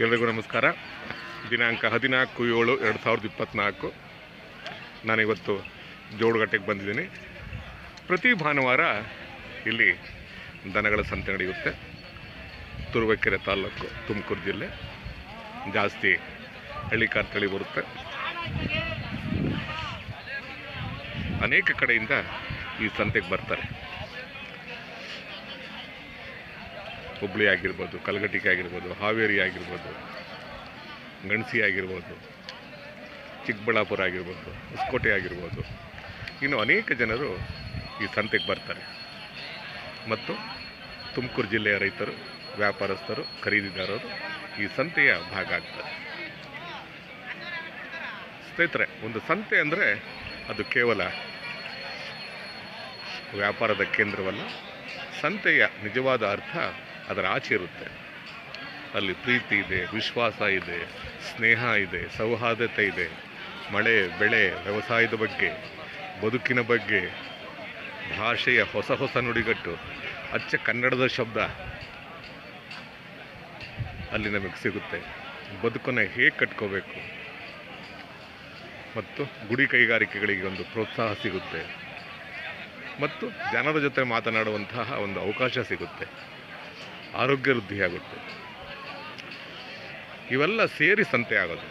ಎಲ್ಲರಿಗೂ ನಮಸ್ಕಾರ. ದಿನಾಂಕ ಹದಿನಾಲ್ಕು ಏಳು ಎರಡು ಸಾವಿರದ ಇಪ್ಪತ್ತ್ನಾಲ್ಕು ನಾನಿವತ್ತು ಜೋಡುಗಟ್ಟೆಗೆ ಬಂದಿದ್ದೀನಿ. ಪ್ರತಿ ಭಾನುವಾರ ಇಲ್ಲಿ ದನಗಳ ಸಂತೆ ನಡೆಯುತ್ತೆ. ತುರುವೇಕೆರೆ ತಾಲೂಕು ತುಮಕೂರು ಜಿಲ್ಲೆ. ಜಾಸ್ತಿ ಹಳ್ಳಿಕಾರ್ ತಳಿ ಬರುತ್ತೆ. ಅನೇಕ ಕಡೆಯಿಂದ ಈ ಸಂತೆಗೆ ಬರ್ತಾರೆ. ಹುಬ್ಳಿ ಆಗಿರ್ಬೋದು ಕಲಘಟಿಗೆ ಆಗಿರ್ಬೋದು, ಹಾವೇರಿ ಆಗಿರ್ಬೋದು, ಗಣಸಿ ಆಗಿರ್ಬೋದು, ಚಿಕ್ಕಬಳ್ಳಾಪುರ ಆಗಿರ್ಬೋದು, ಹೊಸಕೋಟೆ ಆಗಿರ್ಬೋದು. ಇನ್ನು ಅನೇಕ ಜನರು ಈ ಸಂತೆಗೆ ಬರ್ತಾರೆ. ಮತ್ತು ತುಮಕೂರು ಜಿಲ್ಲೆಯ ರೈತರು, ವ್ಯಾಪಾರಸ್ಥರು, ಖರೀದಿದಾರರು ಈ ಸಂತೆಯ ಭಾಗ ಆಗ್ತಾರೆ. ಸ್ನೇಹಿತರೆ, ಒಂದು ಸಂತೆ ಅಂದರೆ ಅದು ಕೇವಲ ವ್ಯಾಪಾರದ ಕೇಂದ್ರವಲ್ಲ, ಸಂತೆಯ ನಿಜವಾದ ಅರ್ಥ ಅದರ ಆಚೆ ಇರುತ್ತೆ. ಅಲ್ಲಿ ಪ್ರೀತಿ ಇದೆ, ವಿಶ್ವಾಸ ಇದೆ, ಸ್ನೇಹ ಇದೆ, ಸೌಹಾರ್ದತೆ ಇದೆ. ಮಳೆ, ಬೆಳೆ, ವ್ಯವಸಾಯದ ಬಗ್ಗೆ, ಬದುಕಿನ ಬಗ್ಗೆ, ಭಾಷೆಯ ಹೊಸ ಹೊಸ ನುಡಿಗಟ್ಟು, ಅಚ್ಚ ಕನ್ನಡದ ಶಬ್ದ ಅಲ್ಲಿ ನಮಗೆ ಸಿಗುತ್ತೆ. ಬದುಕನ್ನು ಹೇಗೆ ಕಟ್ಕೋಬೇಕು? ಮತ್ತು ಗುಡಿ ಕೈಗಾರಿಕೆಗಳಿಗೆ ಒಂದು ಪ್ರೋತ್ಸಾಹ ಸಿಗುತ್ತೆ. ಮತ್ತು ಜನರ ಜೊತೆ ಮಾತನಾಡುವಂತಹ ಒಂದು ಅವಕಾಶ ಸಿಗುತ್ತೆ. ಆರೋಗ್ಯ ವೃದ್ಧಿಯಾಗುತ್ತೆ ಇವೆಲ್ಲ ಸೇರಿ ಸಂತೆ ಆಗೋದು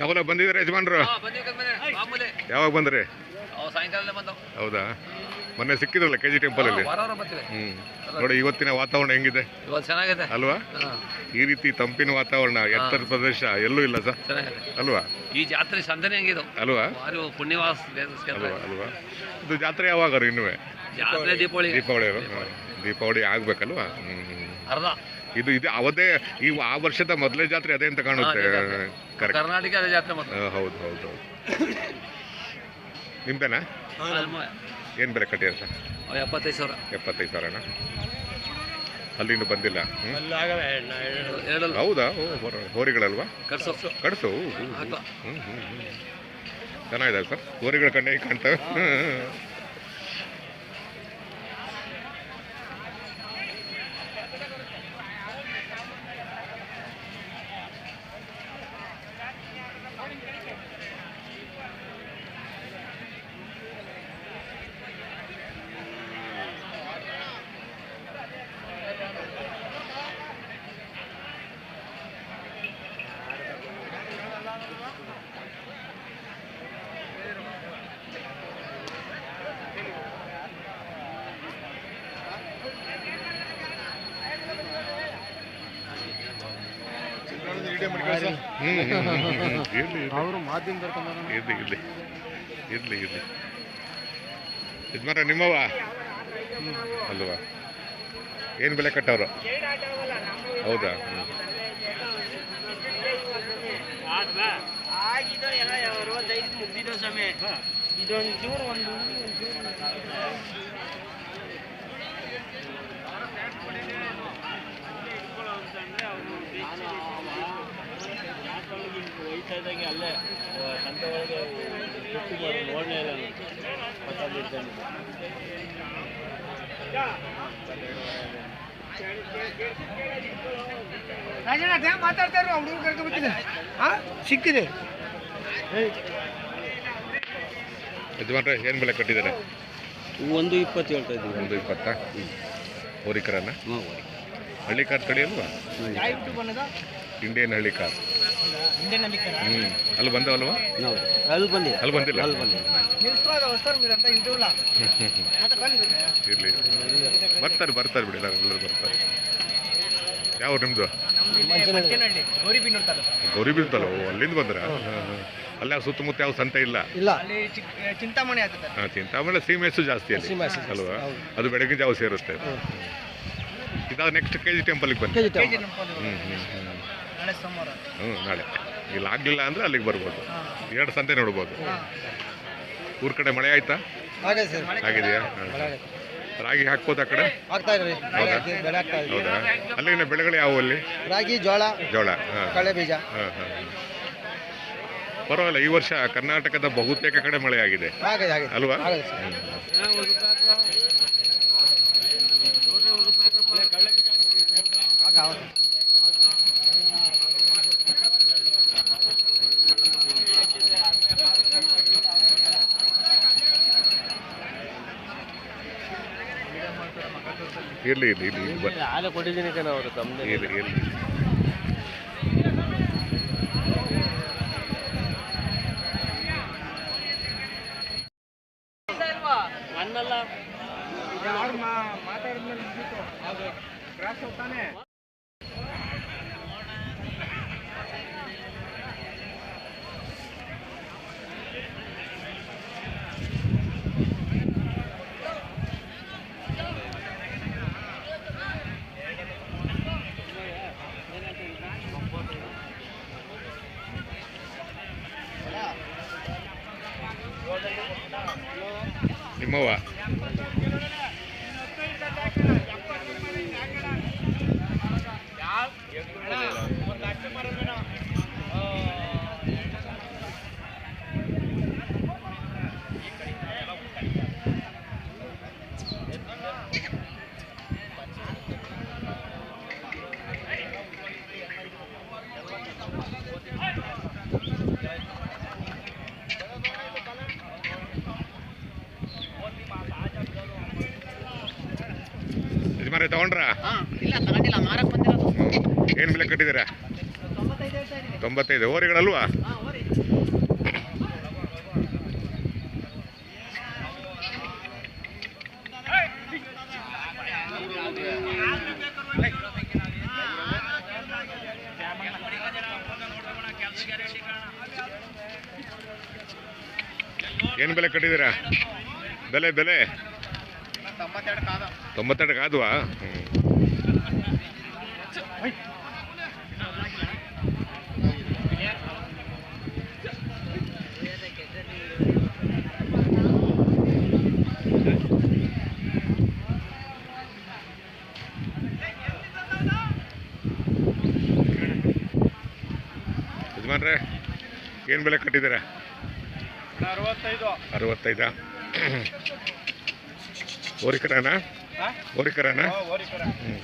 ಯಾವಾಗ ಬಂದಿದ್ದಾರೆ ಯಜಮಾನ್ರು? ಯಾವಾಗ ಬಂದ್ರಿ? ಸಾಯಂಕಾಲನೇ ಬಂದವು. ಹೌದಾ? ಮೊನ್ನೆ ಸಿಕ್ಕಿದ್ರಲ್ಲ ಕೆ ಜಿ ಟೆಂಪಲಲ್ಲಿ ವಾರ ವಾರ ಬರ್ತೀವಿ. ಹ್ಞೂ ನೋಡಿ ಇವತ್ತಿನ ವಾತಾವರಣ ಹೆಂಗಿದೆ? ಇವತ್ತು ಚೆನ್ನಾಗಿದೆ. ಅಲ್ವಾ? ಈ ರೀತಿ ತಂಪಿನ ವಾತಾವರಣ ಎತ್ತರ ಪ್ರದೇಶ ಎಲ್ಲೂ ಇಲ್ಲ ಸರ್. ಚೆನ್ನಾಗಿದೆ. ಅಲ್ವಾ? ಈ ಜಾತ್ರೆ ಸಂದನೆ ಹೆಂಗಿದೆ? ಅಲ್ವಾ? ಭಾರಿ ಪುಣ್ಯವಾಸ. ಅಲ್ವಾ ಅಲ್ವಾ? ಇದು ಜಾತ್ರೆ ಯಾವಾಗ ಇನ್ನೂ ಜಾತ್ರೆ ದೀಪಾವಳಿ. ದೀಪಾವಳಿ? ದೀಪಾವಳಿ. ಆಗ್ಬೇಕಲ್ವಾ? ಹ್ಮ್. ಅರ್ಧ. ಇದು ಇದು ಅವದೇ ಈ ಆ ವರ್ಷದ ಮೊದಲೇ ಜಾತ್ರೆ ಅದೇ ಅಂತ ಕಾಣುತ್ತೆ. ಕರ್ನಾಟಕ ಜಾತ್ರೆ. ಹೌದು ಹೌದು ಹೌದು. ನಿಮ್ದೇನಾ? ಏನು ಬೆಲೆ ಕಟ್ಟಿರ ಸರ್ ಎಪ್ಪತ್ತೈದು ಸಾವಿರ. ಎಪ್ಪತ್ತೈದು ಸಾವಿರನಾ? ಅಲ್ಲಿಂದ ಬಂದಿಲ್ಲ. ಹೌದಾ? ಓ ಹೋರಿಗಳಲ್ವಾ? ಕರ್ಸು ಕಡಿಸು ಹ್ಞೂ ಹ್ಞೂ ಹ್ಞೂ ಚೆನ್ನಾಗಿದೆ ಸರ್? ಹೋರಿಗಳ ಕಣ್ಣಿಗೆ ಕಾಣ್ತವೆ ಹ್ಞೂ ಇರಲಿ ಅವರು ಮಾಧ್ಯಮ ಇರಲಿ ಇರಲಿ. ಇರಲಿ ಇರಲಿ. ಯಜಮಾನ ನಿಮ್ಮವ ಅಲ್ವಾ? ಏನು ಬೆಲೆ ಕಟ್ಟವ್ರು? ಹೌದಾ? ಇದೊಂದು ಚೂರು ಒಂದು ವಯಸ್ಸಾದಂಗೆ ಅಲ್ಲೇ ಸಂತೆ ಒಳಗೆ ನೋಡಲೇ ಇಲ್ಲ ರಾಜಣ್ಣ ಮಾತಾಡ್ತಾ ಇರೋ ಹುಡುಗರು ಕರ್ಕೊಂಡ್ಬಿಟ್ಟಿದೆ ಹಾ ಸಿಕ್ಕಿದೆ. ಯಜಮಾನ್ರೆ ಏನು ಬೆಲೆ ಕಟ್ಟಿದ್ದಾರೆ? ಒಂದು ಇಪ್ಪತ್ತು ಹೇಳ್ತಾ ಇದ್ದೀವಿ. ಒಂದು ಇಪ್ಪತ್ತಾ? ಹೋರಿಕರನ್ನ ಹಳ್ಳಿಕಾರ್ ತಳಿ ಅಲ್ವಾ ಇಂಡಿಯನ್ ಹಳ್ಳಿ ಕಾರ್. ಹ್ಞೂ ಅಲ್ಲಿ ಬಂದವಲ್ವಾ? ಅಲ್ಲಿ ಬಂದಿಲ್ಲ. ಅಲ್ಲಿ ಬಂದಿಲ್ಲ? ಅಲ್ಲಿ ಬಂದಿದೆ ಇರಲಿ ಬರ್ತಾರೆ ಬರ್ತಾರೆ ಬಿಡಿ ಎಲ್ಲರೂ ಬರ್ತಾರೆ. ಯಾವ ನಿಮ್ಮದು ಗೌರಿ ಬೀಳ್ತಲ್ಲ ಓ ಅಲ್ಲಿಂದ ಬಂದ್ರ? ಅಲ್ಲ ಸುತ್ತಮುತ್ತ ಯಾವ ಸಂತೆ ಇಲ್ಲ? ಇಲ್ಲ. ಅಲ್ಲಿ ಚಿಂತಾಮಣಿ ಆಗ್ತದೆ ಹಾಂ ಚಿಂತಾಮಣಿ ಸೀಮೆಸು ಜಾಸ್ತಿ ಅಲ್ಲಿ. ಅಲ್ವಾ? ಹೌದು. ಅದು ಬೆಳಗ್ಗೆ ಜಾವ ಸೇರುತ್ತೆ ಇದಾದ ನೆಕ್ಸ್ಟ್ ಕೆ ಜಿ ಟೆಂಪಲ್ಗೆ ಬನ್ನಿ. ಕೆಜಿ ಹ್ಞೂ ಹ್ಞೂ ಹ್ಞೂ ನಾಳೆ ಸೋಮವಾರ. ಹ್ಞೂ ನಾಳೆ. ಇಲ್ಲಿ ಆಗಲಿಲ್ಲ ಅಂದರೆ ಅಲ್ಲಿಗೆ ಬರ್ಬೋದು. ಎರಡು ಸಂತೆ ನೋಡ್ಬೋದು. ಊರ ಕಡೆ ಮಳೆ ಆಯ್ತಾ? ಆಗಿದೆಯಾ ರಾಗಿ ಹಾಕ್ಬೋದು ಆ ಕಡೆ? ಆಗ್ತಾ ಇದ್ರಿ ಹೌದಾ? ಬೆಳೆ ಆಗ್ತಾ ಇದೆ ಹೌದಾ? ಅಲ್ಲಿನ ಬೆಳೆಗಳು ಯಾವುವು ಅಲ್ಲಿ? ರಾಗಿ ಜೋಳ ಜೋಳ ಕಳೆ ಬೀಜ. ಹಾಂ ಹಾಂ ಪರವಾಗಿಲ್ಲ ಈ ವರ್ಷ ಕರ್ನಾಟಕದ ಬಹುತೇಕ ಕಡೆ ಮಳೆ ಆಗಿದೆ. ಅಲ್ವಾ? ಇರ್ಲಿ ಇರ್ಲಿ ಇರ್ಲಿ ಇರ್ಲಿ ಇರ್ಲಿ. Limoa. ತಗೊಂಡ್ರ? ಇಲ್ಲ ತಗೊಂಡಿಲ್ಲ ಮಾರಕ್ ಬಂದಿರೋದು. ಏನು ಬೆಲೆ ಕಟ್ಟಿದ್ದೀರಾ? ತೊಂಬತ್ತೈದು ಓರಿಗಳಲ್ವಾ? ಏನು ಬೆಲೆ ಕಟ್ಟಿದ್ದೀರಾ? ಬೆಲೆ ಬೆಲೆ? ತೊಂಬತ್ತೆರಡು ಆದ್ವಾ ಯಜಮಾನ್ರೆ ಏನು ಬೆಲೆ ಕಟ್ಟಿದ್ದೀರಾ? ಅರವತ್ತೈದು. ಹೋರಿ ಓರಿಕರನಾ ಓರಿಕರನಾ? ಹ್ಞೂ